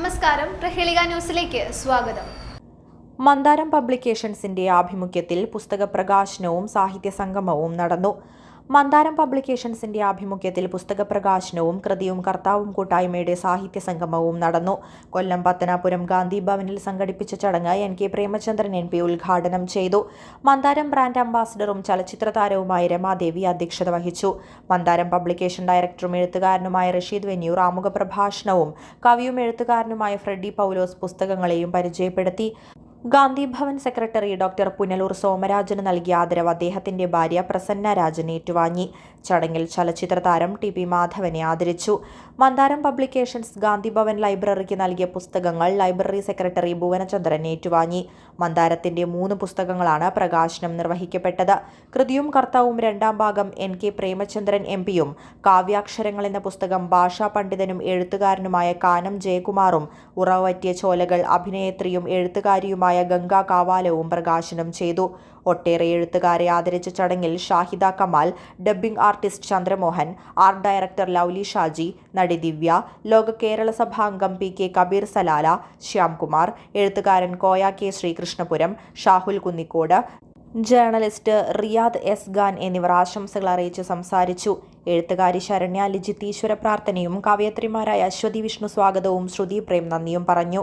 നമസ്കാരം. പ്രഹേളിക ന്യൂസിലേക്ക് സ്വാഗതം. മന്ദാരം പബ്ലിക്കേഷൻസിന്റെ ആഭിമുഖ്യത്തിൽ പുസ്തക പ്രകാശനവും സാഹിത്യ സംഗമവും നടന്നു. മന്ദാരം പബ്ലിക്കേഷൻസിന്റെ ആഭിമുഖ്യത്തിൽ പുസ്തക പ്രകാശനവും കൃതിയും കർത്താവും കൂട്ടായ്മയുടെ സാഹിത്യ സംഗമവും നടന്നു. കൊല്ലം പത്തനാപുരം ഗാന്ധി ഭവനിൽ സംഘടിപ്പിച്ച ചടങ്ങ് N K Premachandran M P ഉദ്ഘാടനം ചെയ്തു. മന്ദാരം ബ്രാൻഡ് അംബാസിഡറും ചലച്ചിത്ര താരവുമായ രമാദേവി അധ്യക്ഷത വഹിച്ചു. മന്ദാരം പബ്ലിക്കേഷൻ ഡയറക്ടറും എഴുത്തുകാരനുമായ റഷീദ് വെന്യൂർ ആമുഖ പ്രഭാഷണവും കവിയും എഴുത്തുകാരനുമായ ഫ്രെഡി പൗലോസ് പുസ്തകങ്ങളെയും പരിചയപ്പെടുത്തി. ഗാന്ധി ഭവൻ സെക്രട്ടറി ഡോക്ടർ പുനലൂർ സോമരാജന് നൽകിയ ആദരവ് അദ്ദേഹത്തിന്റെ ഭാര്യ പ്രസന്ന രാജൻ ഏറ്റുവാങ്ങി. ചടങ്ങിൽ ചലച്ചിത്ര താരം ടി പി മാധവനെ ആദരിച്ചു. മന്ദാരം പബ്ലിക്കേഷൻസ് ഗാന്ധി ഭവൻ ലൈബ്രറിക്ക് നൽകിയ പുസ്തകങ്ങൾ ലൈബ്രറി സെക്രട്ടറി ഭുവനചന്ദ്രൻ ഏറ്റുവാങ്ങി. മന്ദാരത്തിന്റെ മൂന്ന് പുസ്തകങ്ങളാണ് പ്രകാശനം നിർവഹിക്കപ്പെട്ടത്. കൃതിയും കർത്താവും രണ്ടാം ഭാഗം എൻ കെ പ്രേമചന്ദ്രൻ എം പിയും കാവ്യാക്ഷരങ്ങൾ എന്ന പുസ്തകം ഭാഷാ പണ്ഡിതനും എഴുത്തുകാരനുമായ കാനം ജയകുമാറും ഉറവറ്റിയ ചോലകൾ അഭിനേത്രിയും എഴുത്തുകാരിയുമായ ഗംഗാ കാവാലവും പ്രകാശനം ചെയ്തു. ഒട്ടേറെ എഴുത്തുകാരെ ആദരിച്ച ചടങ്ങിൽ Shahida Kamal dubbing artist Chandramohan art director Lovely Shaji നടി ദിവ്യ ലോക Kerala സഭാംഗം P K Kabeer Salalah Shyamkumar എഴുത്തുകാരൻ Koya K Sreekrishnapuram Shahul Kunnicode journalist Riyadh S Khan എന്നിവർ ആശംസകൾ അറിയിച്ച് സംസാരിച്ചു. എഴുത്തുകാരി ശരണ്യ ലിജിത്ത് ഈശ്വര പ്രാർത്ഥനയും കവയത്രിമാരായ അശ്വതി വിഷ്ണു സ്വാഗതവും ശ്രുതി പ്രേം നന്ദിയും പറഞ്ഞു.